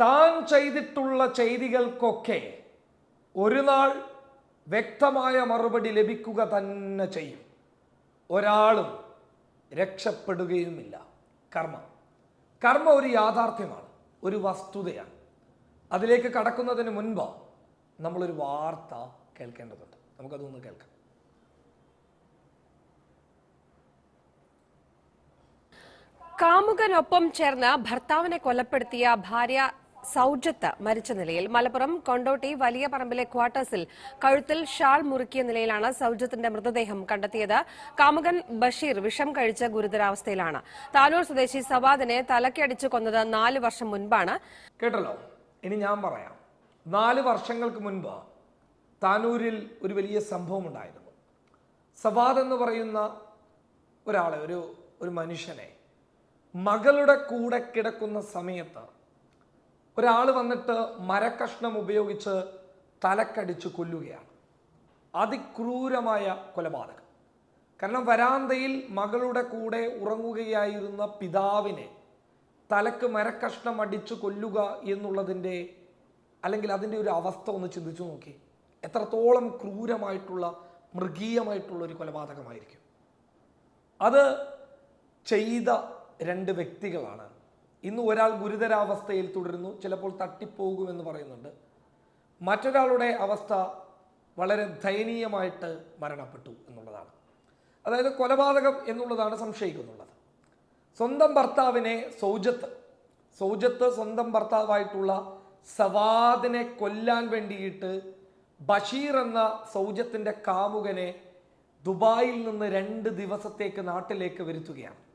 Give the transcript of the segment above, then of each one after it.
താൻ ചെയ്തിട്ടുള്ള ചെയ്തികൾക്കൊക്കെ ഒരു നാൾ വ്യക്തമായ മറുപടി ലഭിക്കുക തന്നെ ചെയ്യും. ഒരാളും രക്ഷപ്പെടുകയുമില്ല. കർമ്മ. കർമ്മ ഒരു യാഥാർത്ഥ്യമാണ് ഒരു വസ്തുതയാണ്. അതിലേക്ക് കടക്കുന്നതിന് മുൻപ് നമ്മളൊരു വാർത്ത കേൾക്കേണ്ടതുണ്ട്. നമുക്കതൊന്ന് കേൾക്കാം. കാമുകനൊപ്പം ചേർന്ന് ഭർത്താവിനെ കൊലപ്പെടുത്തിയ ഭാര്യ സൗജത്ത് മരിച്ച നിലയിൽ മലപ്പുറം കൊണ്ടോട്ടി വലിയ പറമ്പിലെ ക്വാർട്ടേഴ്സിൽ കഴുത്തിൽ ഷാൾ മുറുക്കിയ നിലയിലാണ് സൌജത്തിന്റെ മൃതദേഹം കണ്ടെത്തിയത്. കാമുകൻ ബഷീർ വിഷം കഴിച്ച ഗുരുതരാവസ്ഥയിലാണ്. താനൂർ സ്വദേശി സവാദിനെ തലക്കടിച്ചു കൊന്നത് നാല് വർഷം മുൻപാണ്. കേട്ടല്ലോ? ഇനി ഞാൻ പറയാം. നാല് വർഷങ്ങൾക്ക് മുൻപ് താനൂരിൽ ഒരു വലിയ സംഭവം ഉണ്ടായിരുന്നു. സവാദ് എന്ന് പറയുന്ന ഒരാളെ ഒരു ഒരു മനുഷ്യനെ മകളുടെ കൂടെ കിടക്കുന്ന സമയത്ത് ഒരാൾ വന്നിട്ട് മരക്കഷ്ണം ഉപയോഗിച്ച് തലക്കടിച്ച് കൊല്ലുകയാണ്. അതിക്രൂരമായ കൊലപാതകം. കാരണം വരാന്തയിൽ മകളുടെ കൂടെ ഉറങ്ങുകയായിരുന്ന പിതാവിനെ തലക്ക് മരക്കഷ്ണം അടിച്ചു കൊല്ലുക എന്നുള്ളതിന്റെ അല്ലെങ്കിൽ അതിന്റെ ഒരു അവസ്ഥ ഒന്ന് ചിന്തിച്ചു നോക്കി. എത്രത്തോളം ക്രൂരമായിട്ടുള്ള മൃഗീയമായിട്ടുള്ള ഒരു കൊലപാതകമായിരിക്കും. അത് ചെയ്ത രണ്ട് വ്യക്തികളാണ് ഇന്ന് ഒരാൾ ഗുരുതരാവസ്ഥയിൽ തുടരുന്നു ചിലപ്പോൾ തട്ടിപ്പോകുമെന്ന് പറയുന്നുണ്ട്. മറ്റൊരാളുടെ അവസ്ഥ വളരെ ദയനീയമായിട്ട് മരണപ്പെട്ടു എന്നുള്ളതാണ്. അതായത് കൊലപാതകം എന്നുള്ളതാണ് സംശയിക്കുന്നുള്ളത്. സ്വന്തം ഭർത്താവിനെ സൗജത്ത് സൗജത്ത് സ്വന്തം ഭർത്താവായിട്ടുള്ള സവാദിനെ കൊല്ലാൻ വേണ്ടിയിട്ട് ബഷീർ എന്ന സൗജത്തിന്റെ കാമുകനെ ദുബായിൽ നിന്ന് രണ്ട് ദിവസത്തേക്ക് നാട്ടിലേക്ക് വരുത്തുകയാണ്.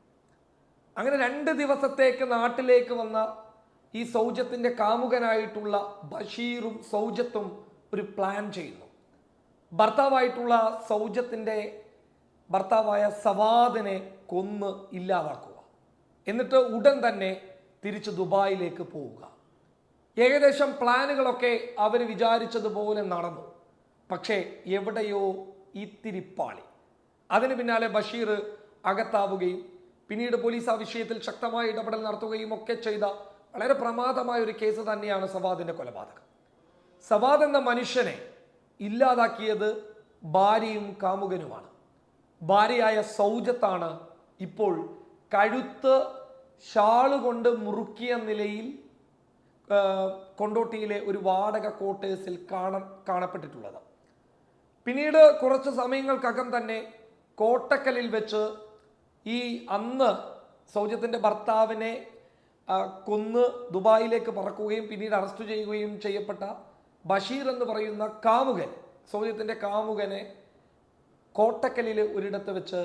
അങ്ങനെ രണ്ട് ദിവസത്തേക്ക് നാട്ടിലേക്ക് വന്ന ഈ സൗജത്തിന്റെ കാമുകനായിട്ടുള്ള ബഷീറും സൗജത്തും ഒരു പ്ലാൻ ചെയ്യുന്നു. ഭർത്താവായിട്ടുള്ള സൗജത്തിന്റെ ഭർത്താവായ സവാദിനെ കൊന്ന് ഇല്ലാതാക്കുക. എന്നിട്ട് ഉടൻ തന്നെ തിരിച്ച് ദുബായിലേക്ക് പോവുക. ഏകദേശം പ്ലാനുകളൊക്കെ അവർ വിചാരിച്ചതുപോലെ നടന്നു. പക്ഷേ എവിടെയോ ഇത്തിരിപ്പാളി അതിന് പിന്നാലെ ബഷീർ അകത്താവുകയും പിന്നീട് പോലീസ് ആ വിഷയത്തിൽ ശക്തമായ ഇടപെടൽ നടത്തുകയും ഒക്കെ ചെയ്ത വളരെ പ്രമാദമായ ഒരു കേസ് തന്നെയാണ് സവാദിന്റെ കൊലപാതകം. സവാദ് എന്ന മനുഷ്യനെ ഇല്ലാതാക്കിയത് ഭാര്യയും കാമുകനുമാണ്. ഭാര്യയായ സൗജത്താണ് ഇപ്പോൾ കഴുത്ത് ഷാൾ കൊണ്ട് മുറുക്കിയ നിലയിൽ കൊണ്ടോട്ടിയിലെ ഒരു വാടക ക്വാർട്ടേഴ്സിൽ കാണ കാണപ്പെട്ടിട്ടുള്ളത്. പിന്നീട് കുറച്ച് സമയങ്ങൾക്കകം തന്നെ കോട്ടക്കലിൽ വെച്ച് ഈ അന്ന് സൗജത്തിന്റെ ഭർത്താവിനെ കൊന്ന് ദുബായിലേക്ക് പറക്കുകയും പിന്നീട് അറസ്റ്റ് ചെയ്യുകയും ചെയ്യപ്പെട്ട ബഷീർ എന്ന് പറയുന്ന കാമുകൻ സൗജത്തിന്റെ കാമുകനെ കോട്ടക്കലിൽ ഒരിടത്ത് വെച്ച്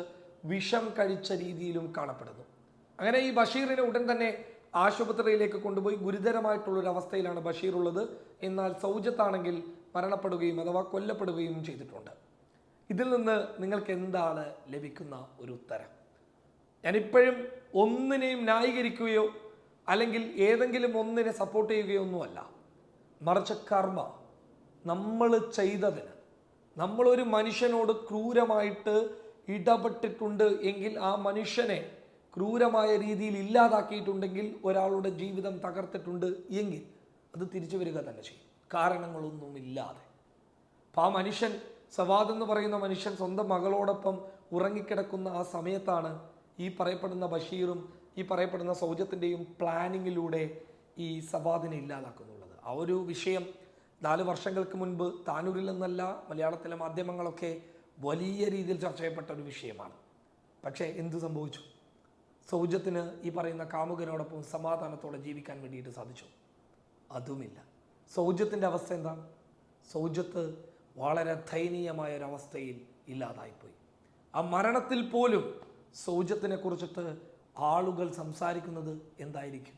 വിഷം കഴിച്ച രീതിയിലും കാണപ്പെടുന്നു. അങ്ങനെ ഈ ബഷീറിനെ ഉടൻ തന്നെ ആശുപത്രിയിലേക്ക് കൊണ്ടുപോയി ഗുരുതരമായിട്ടുള്ളൊരവസ്ഥയിലാണ് ബഷീർ ഉള്ളത് എന്നാൽ സൗജത്താണെങ്കിൽ മരണപ്പെടുകയും അഥവാ കൊല്ലപ്പെടുകയും ചെയ്തിട്ടുണ്ട്. ഇതിൽ നിന്ന് നിങ്ങൾക്ക് എന്താണ് ലഭിക്കുന്ന ഒരു ഉത്തരം? ഞാനിപ്പോഴും ഒന്നിനെയും ന്യായീകരിക്കുകയോ അല്ലെങ്കിൽ ഏതെങ്കിലും ഒന്നിനെ സപ്പോർട്ട് ചെയ്യുകയോ ഒന്നുമല്ല. മറിച്ച് കർമ്മ. നമ്മൾ ചെയ്തതിന്. നമ്മളൊരു മനുഷ്യനോട് ക്രൂരമായിട്ട് ഇടപെട്ടിട്ടുണ്ട് എങ്കിൽ ആ മനുഷ്യനെ ക്രൂരമായ രീതിയിൽ ഇല്ലാതാക്കിയിട്ടുണ്ടെങ്കിൽ ഒരാളുടെ ജീവിതം തകർത്തിട്ടുണ്ട് എങ്കിൽ അത് തിരിച്ചു വരിക തന്നെ ചെയ്യും. കാരണങ്ങളൊന്നുമില്ലാതെ. അപ്പം ആ മനുഷ്യൻ സവാദ് എന്ന് പറയുന്ന മനുഷ്യൻ സ്വന്തം മകളോടൊപ്പം ഉറങ്ങിക്കിടക്കുന്ന ആ സമയത്താണ് ഈ പറയപ്പെടുന്ന ബഷീറും ഈ പറയപ്പെടുന്ന സൗജത്തിന്റെയും പ്ലാനിങ്ങിലൂടെ ഈ സവാദിനെ ഇല്ലാതാക്കുന്നുള്ളത്. ആ ഒരു വിഷയം നാല് വർഷങ്ങൾക്ക് മുൻപ് താനൂരിൽ നിന്നല്ല മലയാളത്തിലെ മാധ്യമങ്ങളൊക്കെ വലിയ രീതിയിൽ ചർച്ച ചെയ്യപ്പെട്ട ഒരു വിഷയമാണ്. പക്ഷേ എന്ത് സംഭവിച്ചു? സൗജത്തിന് ഈ പറയുന്ന കാമുകനോടൊപ്പം സമാധാനത്തോടെ ജീവിക്കാൻ വേണ്ടിയിട്ട് സാധിച്ചു. അതുമില്ല. സൗജത്തിന്റെ അവസ്ഥ എന്താണ് സൗജത്ത് വളരെ ദയനീയമായ ഒരവസ്ഥയിൽ ഇല്ലാതായിപ്പോയി. ആ മരണത്തിൽ പോലും സൗജത്തിനെ കുറിച്ചിട്ട് ആളുകൾ സംസാരിക്കുന്നത് എന്തായിരിക്കും?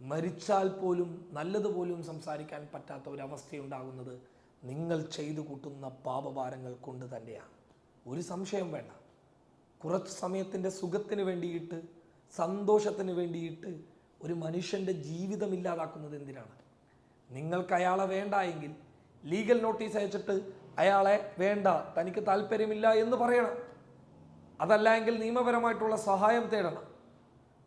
മരിച്ചാൽ പോലും നല്ലതുപോലും സംസാരിക്കാൻ പറ്റാത്ത ഒരവസ്ഥയുണ്ടാകുന്നത് നിങ്ങൾ ചെയ്തു കൂട്ടുന്ന പാപഭാരങ്ങൾ കൊണ്ട് തന്നെയാണ്. ഒരു സംശയം വേണ്ട. കുറച്ച് സമയത്തിന്റെ സുഖത്തിന് വേണ്ടിയിട്ട് സന്തോഷത്തിന് വേണ്ടിയിട്ട് ഒരു മനുഷ്യന്റെ ജീവിതം ഇല്ലാതാക്കുന്നത് എന്തിനാണ്? നിങ്ങൾക്ക് അയാളെ വേണ്ട എങ്കിൽ ലീഗൽ നോട്ടീസ് അയച്ചിട്ട് അയാളെ വേണ്ട തനിക്ക് താല്പര്യമില്ല എന്ന് പറയണം. അതല്ല എങ്കിൽ നിയമപരമായിട്ടുള്ള സഹായം തേടണം.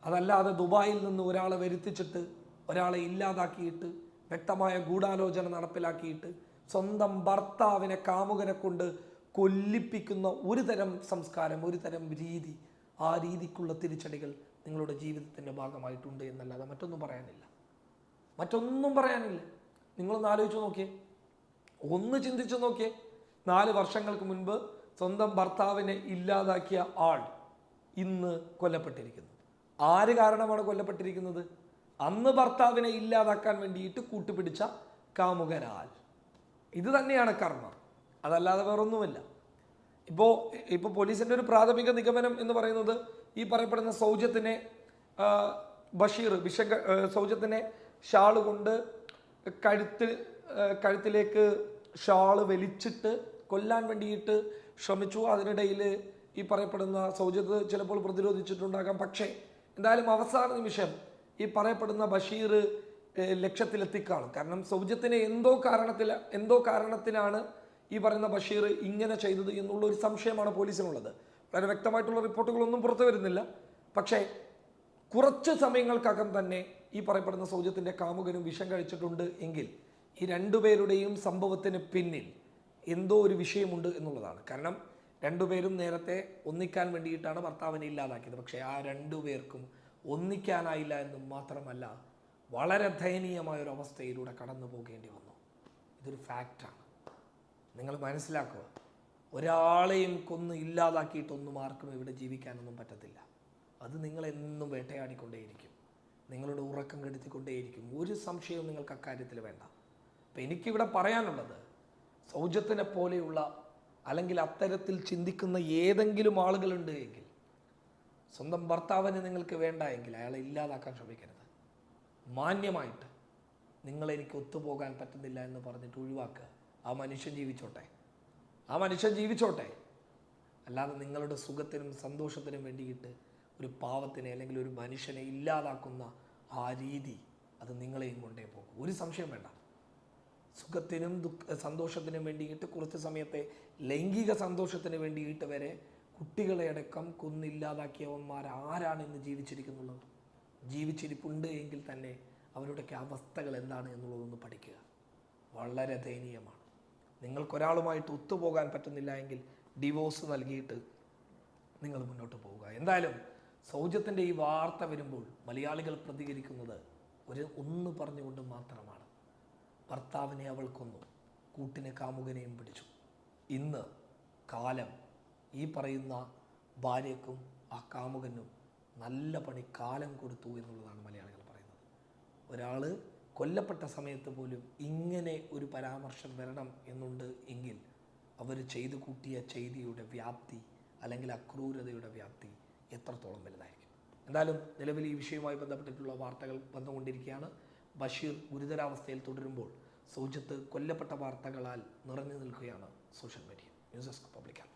അതല്ലാതെ ദുബായിൽ നിന്ന് ഒരാളെ വരുത്തിച്ചിട്ട് ഒരാളെ ഇല്ലാതാക്കിയിട്ട് വ്യക്തമായ ഗൂഢാലോചന നടപ്പിലാക്കിയിട്ട് സ്വന്തം ഭർത്താവിനെ കാമുകനെ കൊണ്ട് കൊല്ലിപ്പിക്കുന്ന ഒരു തരം സംസ്കാരം ഒരു തരം രീതി ആ രീതിക്കുള്ള തിരിച്ചടികൾ നിങ്ങളുടെ ജീവിതത്തിന്റെ ഭാഗമായിട്ടുണ്ട് എന്നല്ലാതെ മറ്റൊന്നും പറയാനില്ല. മറ്റൊന്നും പറയാനില്ല. നിങ്ങളൊന്ന് ആലോചിച്ച് നോക്കിയേ. ഒന്ന് ചിന്തിച്ചു നോക്കിയേ. നാല് വർഷങ്ങൾക്ക് മുൻപ് സ്വന്തം ഭർത്താവിനെ ഇല്ലാതാക്കിയ ആൾ ഇന്ന് കൊല്ലപ്പെട്ടിരിക്കുന്നു. ആര് കാരണമാണ് കൊല്ലപ്പെട്ടിരിക്കുന്നത്? അന്ന് ഭർത്താവിനെ ഇല്ലാതാക്കാൻ വേണ്ടിയിട്ട് കൂട്ടുപിടിച്ച കാമുകരാൽ. ഇത് തന്നെയാണ് കർമ്മം. അതല്ലാതെ വേറൊന്നുമില്ല. ഇപ്പോൾ ഇപ്പോൾ പോലീസിന്റെ ഒരു പ്രാഥമിക നിഗമനം എന്ന് പറയുന്നത് ഈ പറയപ്പെടുന്ന സൗജത്തിനെ ബഷീർ വിഷ സൗജത്തിനെ ഷാൾ കൊണ്ട് കഴുത്തിൽ കഴുത്തിലേക്ക് ഷാൾ വലിച്ചിട്ട് കൊല്ലാൻ വേണ്ടിയിട്ട് ശ്രമിച്ചു. അതിനിടയിൽ ഈ പറയപ്പെടുന്ന സൗജത്ത് ചിലപ്പോൾ പ്രതിരോധിച്ചിട്ടുണ്ടാകാം. പക്ഷേ എന്തായാലും അവസാന നിമിഷം ഈ പറയപ്പെടുന്ന ബഷീർ ലക്ഷ്യത്തിലെത്തിക്കാണും. കാരണം സൗജത്തിനെ എന്തോ കാരണത്തിൽ എന്തോ കാരണത്തിനാണ് ഈ പറയുന്ന ബഷീർ ഇങ്ങനെ ചെയ്തത് എന്നുള്ള ഒരു സംശയമാണ് പോലീസിനുള്ളത്. വളരെ വ്യക്തമായിട്ടുള്ള റിപ്പോർട്ടുകളൊന്നും പുറത്തു വരുന്നില്ല. പക്ഷേ കുറച്ച് സമയങ്ങൾക്കകം തന്നെ ഈ പറയപ്പെടുന്ന സൗജത്തിന്റെ കാമുകനും വിഷം കഴിച്ചിട്ടുണ്ട് എങ്കിൽ ഈ രണ്ടുപേരുടെയും സംഭവത്തിന് പിന്നിൽ എന്തോ ഒരു വിഷയമുണ്ട് എന്നുള്ളതാണ്. കാരണം രണ്ടുപേരും നേരത്തെ ഒന്നിക്കാൻ വേണ്ടിയിട്ടാണ് ഭർത്താവിനെ ഇല്ലാതാക്കിയത്. പക്ഷേ ആ രണ്ടു പേർക്കും ഒന്നിക്കാനായില്ല എന്ന് മാത്രമല്ല വളരെ ദയനീയമായ ഒരു അവസ്ഥയിലൂടെ കടന്നു പോകേണ്ടി വന്നു. ഇതൊരു ഫാക്റ്റാണ് നിങ്ങൾ മനസ്സിലാക്കുക ഒരാളെയും കൊന്ന് ഇല്ലാതാക്കിയിട്ടൊന്നും ആർക്കും ഇവിടെ ജീവിക്കാനൊന്നും പറ്റത്തില്ല. അത് നിങ്ങളെന്നും വേട്ടയാടിക്കൊണ്ടേയിരിക്കും. നിങ്ങളുടെ ഉറക്കം കെടുത്തിക്കൊണ്ടേയിരിക്കും. ഒരു സംശയവും നിങ്ങൾക്ക് അക്കാര്യത്തിൽ വേണ്ട. അപ്പം എനിക്കിവിടെ പറയാനുള്ളത് സൗജത്തിനെ പോലെയുള്ള അല്ലെങ്കിൽ അത്തരത്തിൽ ചിന്തിക്കുന്ന ഏതെങ്കിലും ആളുകളുണ്ട് എങ്കിൽ സ്വന്തം ഭർത്താവിനെ നിങ്ങൾക്ക് വേണ്ട എങ്കിൽ അയാളെ ഇല്ലാതാക്കാൻ ശ്രമിക്കരുത്. മാന്യമായിട്ട് നിങ്ങളെനിക്ക് ഒത്തുപോകാൻ പറ്റുന്നില്ല എന്ന് പറഞ്ഞിട്ട് ഒഴിവാക്കുക. ആ മനുഷ്യൻ ജീവിച്ചോട്ടെ. ആ മനുഷ്യൻ ജീവിച്ചോട്ടെ. അല്ലാതെ നിങ്ങളുടെ സുഖത്തിനും സന്തോഷത്തിനും വേണ്ടിയിട്ട് ഒരു പാവത്തിനെ അല്ലെങ്കിൽ ഒരു മനുഷ്യനെ ഇല്ലാതാക്കുന്ന ആ രീതി അത് നിങ്ങളെയും കൊണ്ടേ പോകും. ഒരു സംശയം വേണ്ട. സുഖത്തിനും ദുഃഖ സന്തോഷത്തിനും വേണ്ടിയിട്ട് കുറച്ച് സമയത്തെ ലൈംഗിക സന്തോഷത്തിന് വേണ്ടിയിട്ട് വരെ കുട്ടികളെ അടക്കം കൊന്നില്ലാതാക്കിയവന്മാർ ആരാണ് ഇന്ന് ജീവിച്ചിരിക്കുന്നുള്ളത്? ജീവിച്ചിരിപ്പുണ്ട് എങ്കിൽ തന്നെ അവരുടെയൊക്കെ അവസ്ഥകൾ എന്താണ് എന്നുള്ളതൊന്ന് പഠിക്കുക. വളരെ ദയനീയമാണ്. നിങ്ങൾക്കൊരാളുമായിട്ട് ഒത്തുപോകാൻ പറ്റുന്നില്ല എങ്കിൽ ഡിവോഴ്സ് നൽകിയിട്ട് നിങ്ങൾ മുന്നോട്ട് പോവുക. എന്തായാലും സൗജത്തിന്റെ ഈ വാർത്ത വരുമ്പോൾ മലയാളികൾ പ്രതികരിക്കുന്നത് ഒരു ഒന്ന് പറഞ്ഞുകൊണ്ട് മാത്രമാണ്. ഭർത്താവിനെ അവൾ കൊന്നു. കൂട്ടിനെ കാമുകനെയും പിടിച്ചു. ഇന്ന് കാലം ഈ പറയുന്ന ഭാര്യക്കും ആ കാമുകനും നല്ല പണി കാലം കൊടുത്തു എന്നുള്ളതാണ് മലയാളികൾ പറയുന്നത്. ഒരാൾ കൊല്ലപ്പെട്ട സമയത്ത് പോലും ഇങ്ങനെ ഒരു പരാമർശം വരണം എന്നുണ്ട് എങ്കിൽ അവർ ചെയ്തു കൂട്ടിയ ചെയ്തിയുടെ വ്യാപ്തി അല്ലെങ്കിൽ അക്രൂരതയുടെ വ്യാപ്തി എത്രത്തോളം വലുതായിരിക്കും. എന്തായാലും നിലവിൽ ഈ വിഷയവുമായി ബന്ധപ്പെട്ടിട്ടുള്ള വാർത്തകൾ വന്നുകൊണ്ടിരിക്കുകയാണ്. ബഷീർ ഗുരുതരാവസ്ഥയിൽ തുടരുമ്പോൾ സൗജത്ത് കൊല്ലപ്പെട്ട വാർത്തകളാൽ നിറഞ്ഞു നിൽക്കുകയാണ് സോഷ്യൽ മീഡിയ. News desk പബ്ലിക്കാണ്